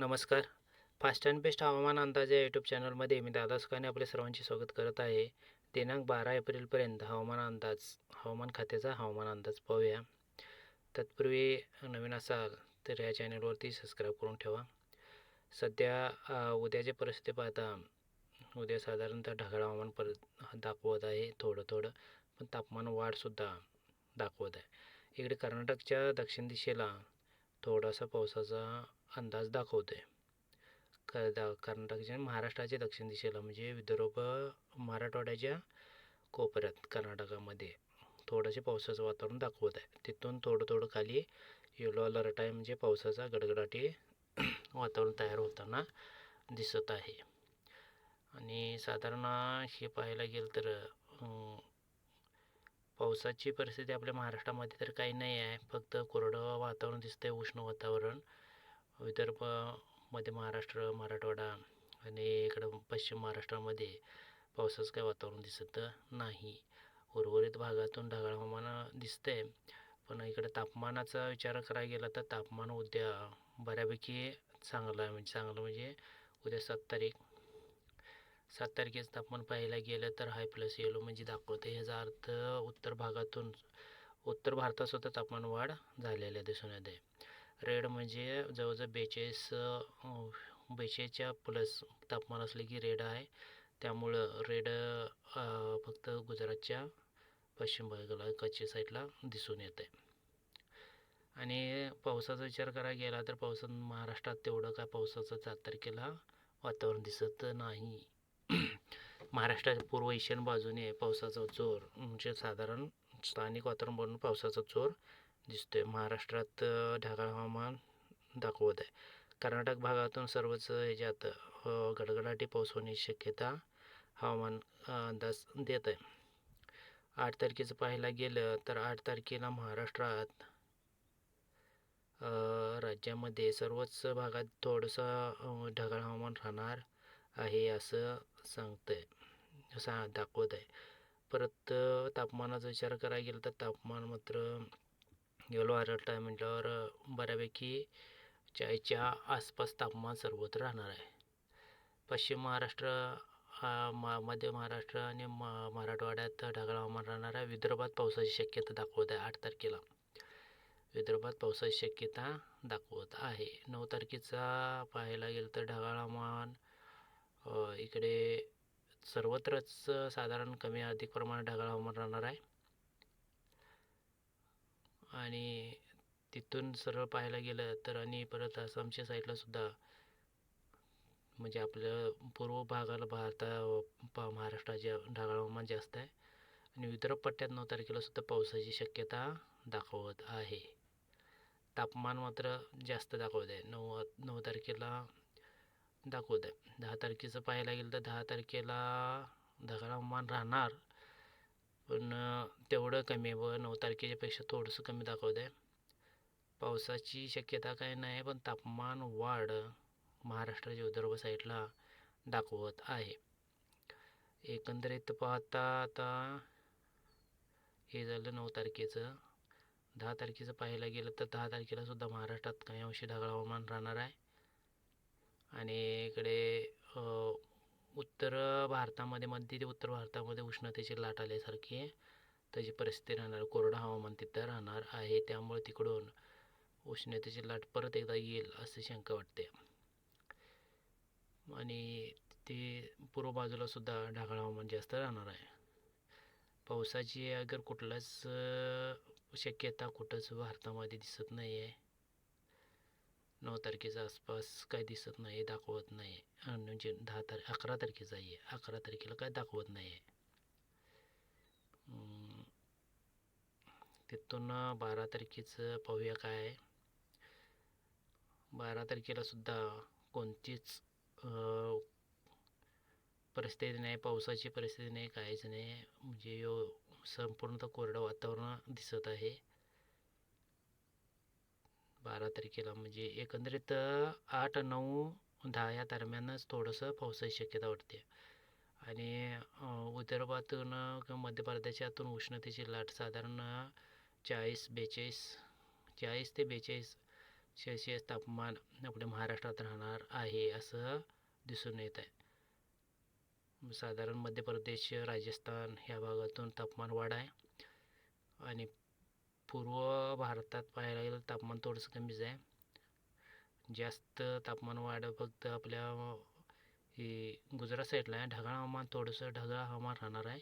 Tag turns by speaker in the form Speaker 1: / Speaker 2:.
Speaker 1: नमस्कार. Fast and best हवामान अंदाज या यूट्यूब चॅनलमध्ये मी दादा सुखाने आपले सर्वांचे स्वागत करत आहे. दिनांक बारा एप्रिलपर्यंत हवामान अंदाज हवामान खात्याचा हवामान अंदाज पाहूया. तत्पूर्वी नवीन असाल तर या चॅनलवरती सबस्क्राईब करून ठेवा. सध्या उद्याची परिस्थिती पाहता उद्या साधारणतः ढगाळ हवामान पर दाखवत आहे थोडं थोडं पण तापमान वाढसुद्धा दाखवत आहे. इकडे कर्नाटकच्या दक्षिण दिशेला थोडासा पावसाचा अंदाज दाखवतो. आहे क दा कर्नाटकाच्या महाराष्ट्राच्या दक्षिण दिशेला म्हणजे विदर्भ मराठवाड्याच्या कोपऱ्यात कर्नाटकामध्ये. थोडंसे पावसाचं वातावरण दाखवत आहे. तिथून थोडं थोडं खाली येलो अलर्ट आहे म्हणजे पावसाचा गडगडाटी वातावरण तयार होताना दिसत आहे. आणि साधारण हे पाहायला गेलं तर पावसाची परिस्थिती आपल्या महाराष्ट्रामध्ये तर काही नाही आहे. फक्त कोरडं वातावरण दिसतं आहे उष्ण वातावरण. विदर्भमध्ये महाराष्ट्र मराठवाडा आणि इकडं पश्चिम महाराष्ट्रामध्ये पावसाचं काही वातावरण दिसत नाही. उर्वरित भागातून ढगाळ हवामान दिसतंय. पण इकडे तापमानाचा विचार करायला गेला तर तापमान उद्या बऱ्यापैकी चांगलं आहे. म्हणजे चांगलं म्हणजे उद्या सात तारीख. सात तारखेचं तापमान पाहायला गेलं तर हाय प्लस येलो म्हणजे दाखवते. ह्याचा अर्थ उत्तर भागातून उत्तर भारतात सुद्धा तापमान वाढ झालेल्या दिसून येते रेड म्हणजे जवळजवळ बेचाळीस बेचाळीसच्या प्लस तापमान असले की रेड आहे. त्यामुळं रेड फक्त गुजरातच्या पश्चिम भागाला कच्च्या साईडला दिसून येते आहे आणि पावसाचा विचार करायला गेला तर पावसात महाराष्ट्रात तेवढं काय पावसाचं सात तारखेला वातावरण दिसत नाही. महाराष्ट्राच्या पूर्व ईशान बाजूने पावसाचा जोर म्हणजे साधारण स्थानिक वातावरण पावसाचा जोर दिसतोय. महाराष्ट्रात ढगाळ हवामान दाखवत आहे. कर्नाटक भागातून सर्वच ह्याच्यात गडगडाटी पाऊस होण्याची शक्यता हवामान अंदाज देत आहे. आठ तारखेचं पाहायला गेलं तर आठ तारखेला महाराष्ट्रात राज्यामध्ये सर्वच भागात थोडंसं ढगाळ हवामान राहणार आहे असं सांगतंय. असा दाखवत आहे. परत तापमानाचा विचार करायला गेलं तर तापमान मात्र येलो अलर्ट आहे म्हटल्यावर बऱ्यापैकी चाळीसच्या आसपास तापमान सर्वत्र राहणार आहे. पश्चिम महाराष्ट्र म मध्य महाराष्ट्र आणि म मराठवाड्यात ढगाळ हवामान राहणार आहे. विदर्भात पावसाची शक्यता दाखवत आहे आठ तारखेला. विदर्भात पावसाची शक्यता दाखवत आहे. नऊ तारखेचा पाहायला गेलं तर ढगाळ हवामान इकडे सर्वत्रच साधारण कमी अधिक प्रमाणात ढगाळ हवामान राहणार आहे. आणि तिथून सरळ पाहायला गेलं तर आणि परत आसामच्या साईडलासुद्धा म्हणजे आपल्या पूर्व भागाला भारता महाराष्ट्राच्या ढगाळ हवामान जास्त आहे. आणि विदर्भ पट्ट्यात नऊ तारखेलासुद्धा पावसाची शक्यता दाखवत आहे. तापमान मात्र जास्त दाखवत आहे. नऊ नऊ तारखेला दाखवत आहे दहा तारखेचं पाहायला गेलं तर दहा तारखेला ढगाळ हवामान राहणार. पण तेवढं कमी आहे व नऊ तारखेच्यापेक्षा थोडंसं कमी दाखवत आहे पावसाची शक्यता काही नाही पण तापमान वाढ महाराष्ट्राच्या विदर्भ साईडला दाखवत आहे. एकंदरीत पाहता आता हे झालं नऊ तारखेचं. दहा तारखेचं पाहायला गेलं तर दहा तारखेला सुद्धा महाराष्ट्रात काही अंशी ढगाळ हवामान राहणार आहे. आणि इकडे उत्तर भारतामध्ये मध्य ते उत्तर भारतामध्ये उष्णतेची लाट आल्यासारखी त्याची परिस्थिती राहणार कोरडं हवामान तिथं राहणार आहे. त्यामुळे तिकडून उष्णतेची लाट परत एकदा येईल असं शंका वाटते. आणि ते पूर्व बाजूला सुद्धा ढगाळ हवामान जास्त राहणार आहे. पावसाची अगर कुठलाच शक्यता कुठंच भारतामध्ये दिसत नाही आहे नऊ तारखेच्या आसपास काय दिसत नाही दाखवत नाही म्हणजे दहा तार अकरा तारखेचा आहे. अकरा तारखेला काय दाखवत नाही आहे तिथून बारा तारखेचं पाहूया काय. आहे बारा तारखेला सुद्धा कोणतीच परिस्थिती नाही पावसाची परिस्थिती नाही काहीच नाही. म्हणजे यो संपूर्णतः कोरडं वातावरण दिसत आहे. बारा तारखेला. म्हणजे एकंदरीत आठ नऊ दहा या दरम्यानच थोडंसं पावसाची शक्यता वाटते. आणि विदर्भातून किंवा मध्य प्रदेशातून उष्णतेची लाट साधारण चाळीस बेचाळीस चाळीस ते बेचाळीस सेल्सिअस तापमान आपल्या महाराष्ट्रात राहणार आहे असं दिसून येत आहे. साधारण मध्य प्रदेश राजस्थान ह्या भागातून तापमान वाढ आहे. आणि पूर्व भारतात पाहायला गेलं तापमान थोडंसं कमीच आहे. जास्त तापमान वाढ फक्त आपल्या ही गुजरात साईडला आहे. ढगाळ हवामान थोडंसं ढगाळ हवामान राहणार आहे.